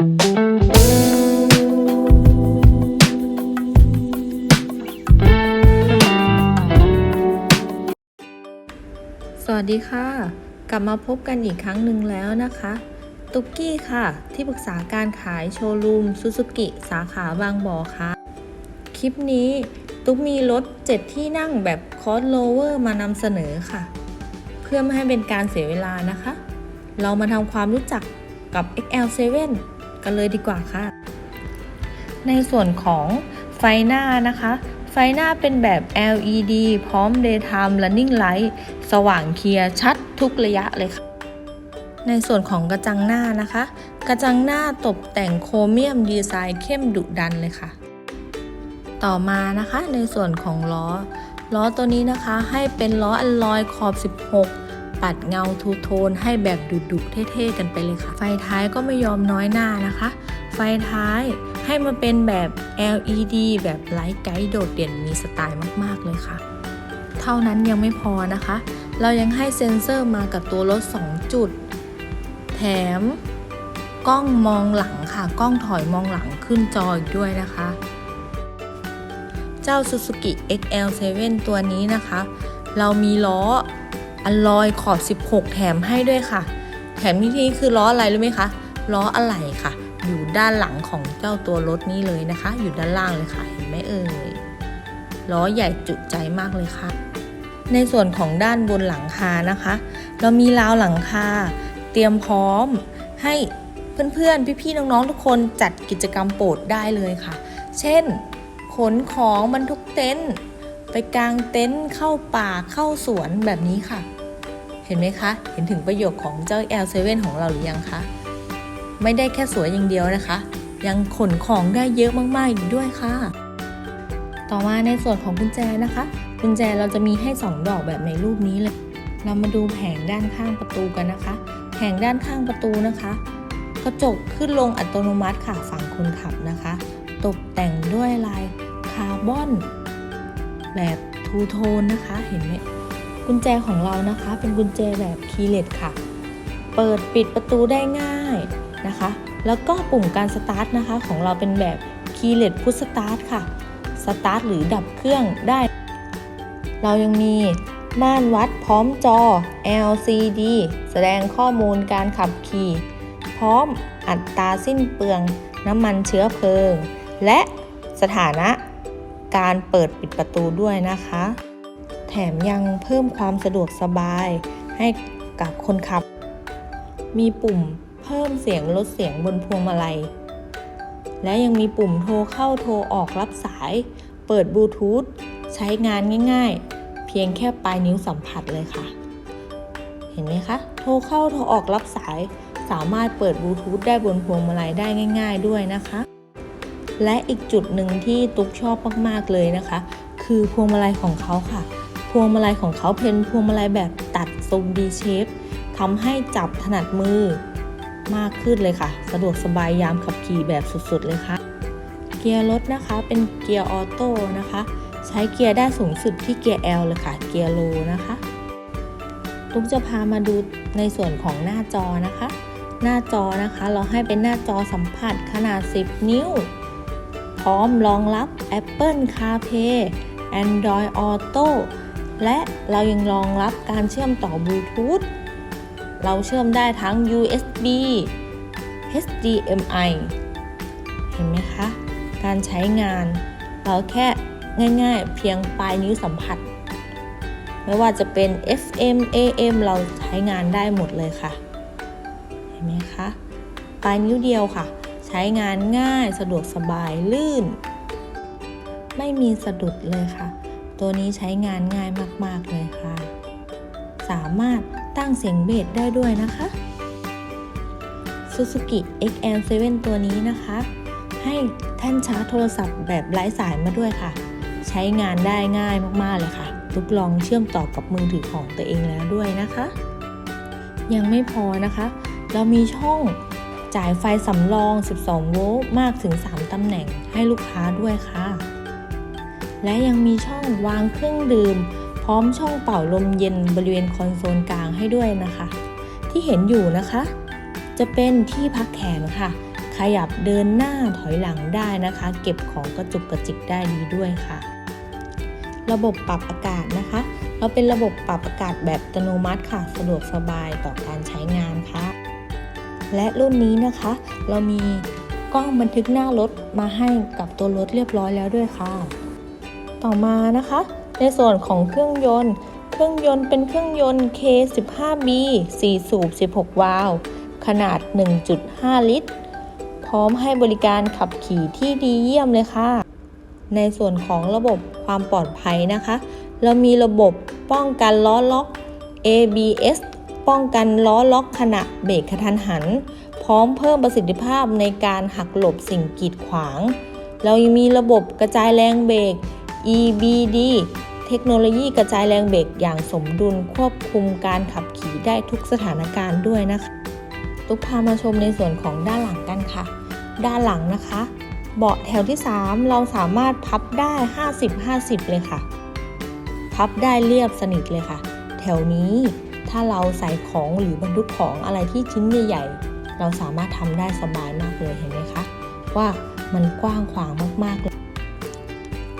สวัสดีค่ะ กลับมาพบกันอีกครั้งหนึ่งแล้วนะคะ ตุกกี้ค่ะ ที่ปรึกษาการขายโชว์รูมซูซูกิสาขาบางบ่อค่ะ คลิปนี้ตุ๊กมีรถ 7 ที่นั่งแบบคอร์สโลเวอร์มานำเสนอค่ะ เพื่อไม่ให้เป็นการเสียเวลานะคะ เรามาทำความรู้จักกับ XL7 กันเลยดีกว่าค่ะ ในส่วนของไฟหน้านะคะ ไฟหน้าเป็นแบบ LED พร้อม Daytime Running Light สว่างเคลียร์ชัดทุกระยะเลยค่ะ ในส่วนของกระจังหน้านะคะ กระจังหน้าตกแต่งโครเมียมดีไซน์เข้มดุดันเลยค่ะ ต่อมานะคะในส่วนของล้อ ล้อตัวนี้นะคะให้เป็นล้ออัลลอยขอบ 16 ปัดเงาทูโทนให้แบบดุๆเท่ๆกันไปเลยค่ะ ไฟท้ายก็ไม่ยอมน้อยหน้านะคะ ไฟท้ายให้มาเป็นแบบ LED แบบไลท์ไกด์โดดเด่นมีสไตล์มากๆเลยค่ะ เท่านั้นยังไม่พอนะคะ เรายังให้เซ็นเซอร์มากับตัวรถ 2 จุด แถมกล้องมองหลังค่ะ กล้องถอยมองหลังขึ้นจออีกด้วยนะคะ เจ้า Suzuki XL7 ตัวนี้นะคะ เรามีล้อ อัลลอยขอบ 16 แถมให้ด้วยค่ะ แถมที่นี้คือล้ออะไรรู้ไหมคะ ล้ออะไหล่ค่ะ อยู่ด้านหลังของเจ้าตัวรถนี้เลยนะคะ อยู่ด้านล่างเลยค่ะ เห็นไหมเอ่ย ล้อใหญ่จุใจมากเลยค่ะ ในส่วนของด้านบนหลังคานะคะ เรามีราวหลังคา เตรียมพร้อมให้เพื่อนๆ พี่ๆ น้องๆ ทุกคนจัดกิจกรรมโปรดได้เลยค่ะ เช่น ขนของบรรทุกเต็นท์ ไปกางเต็นท์เข้าป่าเข้าสวนแบบนี้ค่ะ เห็นไหมคะ เห็นถึงประโยชน์ของเจ้า L7 ของเราหรือยังคะไม่ได้แค่สวยอย่างเดียวนะคะ ยังขนของได้เยอะมากๆอีกด้วยค่ะ ต่อมาในส่วนของกุญแจนะคะกุญแจเราจะมีให้ 2 ดอกแบบในรูปนี้เลย เรามาดูแผงด้านข้างประตูกันนะคะ แผงด้านข้างประตูนะคะ กระจกขึ้นลงอัตโนมัติค่ะฝั่งคนขับนะคะ ตกแต่งด้วยลายคาร์บอน แบบทูโทนนะคะเห็นไหมกุญแจของเรานะคะเป็นกุญแจแบบคีย์เลสค่ะ เปิดปิดประตูได้ง่ายนะคะ แล้วก็ปุ่มการสตาร์ทนะคะ ของเราเป็นแบบคีย์เลสพุชสตาร์ทค่ะสตาร์ทหรือดับเครื่องได้ เรายังมีม่านวัดพร้อมจอ LCD แสดงข้อมูลการขับขี่ พร้อมอัตราสิ้นเปลืองน้ำมันเชื้อเพลิง และสถานะ การเปิดปิดประตูด้วยนะคะ แถมยังเพิ่มความสะดวกสบายให้กับคนขับ มีปุ่มเพิ่มเสียงลดเสียงบนพวงมาลัย และยังมีปุ่มโทรเข้าโทรออกรับสาย เปิดบลูทูธใช้งานง่ายๆ เพียงแค่ปลายนิ้วสัมผัสเลยค่ะ เห็นไหมคะ โทรเข้าโทรออกรับสาย สามารถเปิดบลูทูธได้บนพวงมาลัยได้ง่าย ๆ ด้วยนะคะ และอีกจุดหนึ่งที่ตุ๊กชอบมากๆเลยนะคะ คือพวงมาลัยของเขาค่ะ พวงมาลัยของเขาเป็นพวงมาลัยแบบตัดทรง D shape ทำให้จับถนัดมือมากขึ้นเลยค่ะ สะดวกสบายยามขับขี่แบบสุดๆ เลยค่ะ เกียร์รถนะคะเป็นเกียร์ออโต้นะคะ ใช้เกียร์ได้สูงสุดที่เกียร์ L เลยค่ะ เกียร์โลนะคะตุ๊กจะพามาดูในส่วนของหน้าจอนะคะ หน้าจอนะคะ เราให้เป็นหน้าจอสัมผัสขนาด 10 นิ้ว พร้อมรองรับ Apple CarPlay Android Auto และเรายังรองรับการเชื่อมต่อบลูทูธเราเชื่อมได้ทั้ง USB HDMI เห็นไหมคะ การใช้งาน เราแค่ง่ายๆ เพียงปลายนิ้วสัมผัส ไม่ว่าจะเป็น FM AM เราใช้งานได้หมดเลยค่ะ เห็นไหมคะ ปลายนิ้วเดียวค่ะ ใช้งานง่ายสะดวกสบายลื่น ไม่มีสะดุดเลยค่ะ ตัวนี้ใช้งานง่ายมากๆเลยค่ะ สามารถตั้งเสียงเบสได้ด้วยนะคะ Suzuki XL7 ตัวนี้นะคะ ให้แท่นชาร์จโทรศัพท์แบบไร้สายมาด้วยค่ะ ใช้งานได้ง่ายมากๆเลยค่ะทุกลองเชื่อมต่อกับมือถือของตัวเองแล้วด้วยนะคะ ยังไม่พอนะคะ เรามีช่อง จ่ายไฟสำรอง 12 โวลต์มากถึง 3 ตำแหน่งให้ลูกค้าด้วยค่ะ และยังมีช่องวางเครื่องดื่ม พร้อมช่องเป่าลมเย็นบริเวณคอนโซลกลางให้ด้วยนะคะ ที่เห็นอยู่นะคะ จะเป็นที่พักแขนค่ะ ขยับเดินหน้าถอยหลังได้นะคะ เก็บของกระจุกกระจิกได้ดีด้วยค่ะ ระบบปรับอากาศนะคะ เราเป็นระบบปรับอากาศแบบอัตโนมัติค่ะ สะดวกสบายต่อการใช้งาน และรุ่นนี้นะคะ เรามีกล้องบันทึกหน้ารถมาให้กับตัวรถเรียบร้อยแล้วด้วยค่ะ ต่อมานะคะ ในส่วนของเครื่องยนต์ เครื่องยนต์เป็นเครื่องยนต์ K15B 4 สูบ 16 วาล์วขนาด 1.5 ลิตร พร้อมให้บริการขับขี่ที่ดีเยี่ยมเลยค่ะ ในส่วนของระบบความปลอดภัยนะคะ เรามีระบบป้องกันล้อล็อก ABS ป้องกันล้อล็อกขณะเบรกกระทันหัน พร้อมเพิ่มประสิทธิภาพในการหักหลบสิ่งกีดขวาง เรายังมีระบบกระจายแรงเบรก EBD เทคโนโลยีกระจายแรงเบรกอย่างสมดุลควบคุมการขับขี่ได้ทุกสถานการณ์ด้วยนะคะ ตุ๊กพามาชมในส่วนของด้านหลังกันค่ะ ด้านหลังนะคะ เบาะแถวที่ 3 เราสามารถพับได้ 50-50 เลยค่ะ พับได้เรียบสนิทเลยค่ะ แถวนี้ ถ้าเราใส่ของหรือบรรทุกของอะไรที่ชิ้นใหญ่ๆเราสามารถทำได้สบายมากเลยเห็นไหมคะว่ามันกว้างขวางมากๆเลย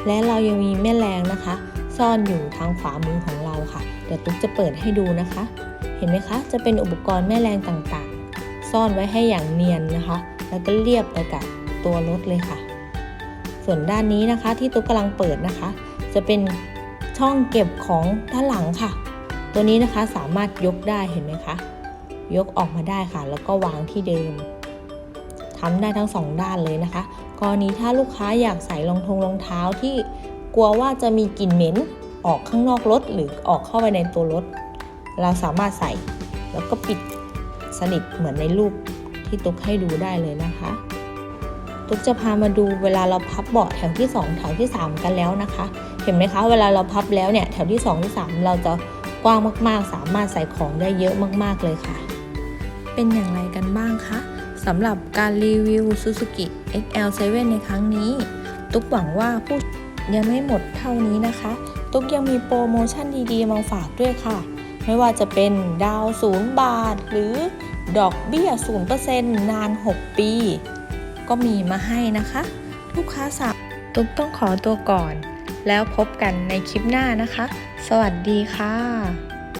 และเรายังมีแม่แรงนะคะ ซ่อนอยู่ทางขวามือของเราค่ะ เดี๋ยวตุ๊กจะเปิดให้ดูนะคะ เห็นไหมคะ จะเป็นอุปกรณ์แม่แรงต่างๆ ซ่อนไว้ให้อย่างเนียนนะคะ แล้วก็เรียบไปกับตัวรถเลยค่ะ ส่วนด้านนี้นะคะที่ตุ๊กกำลังเปิดนะคะ จะเป็นช่องเก็บของด้านหลังค่ะ ตัวนี้นะคะสามารถยกได้เห็นไหมคะยกออกมาได้ค่ะ แล้วก็วางที่เดิมทำได้ทั้งสองด้านเลยนะคะกรณีถ้าลูกค้าอยากใส่รองทงรองเท้าที่กลัวว่าจะมีกลิ่นเหม็นออกข้างนอกรถหรือออกเข้าไปในตัวรถ เราสามารถใส่แล้วก็ปิดสนิทเหมือนในรูปที่ตุ๊กให้ดูได้เลยนะคะ ตุ๊กจะพามาดูเวลาเราพับเบาะแถวที่ 2 แถวที่ 3 กันแล้วนะคะ เห็นไหมคะ เวลาเราพับแล้วเนี่ยแถวที่ 2 ที่ 3 เราจะ กว้างมากๆ สามารถใส่ของได้เยอะมากๆเลยค่ะ เป็นอย่างไรกันบ้างคะสำหรับการรีวิว Suzuki XL7 ในครั้งนี้ ตุ๊กหวังว่าผู้ยังไม่หมดเท่านี้นะคะ ตุ๊กยังมีโปรโมชั่นดีๆ มาฝากด้วยค่ะ ไม่ว่าจะเป็นดาวศูนย์บาท หรือดอกเบี้ย 0%นาน 6 ปี ก็มีมาให้นะคะ ลูกค้าสับตุ๊กต้องขอตัวก่อน แล้วพบกันในคลิปหน้านะคะ สวัสดีค่ะ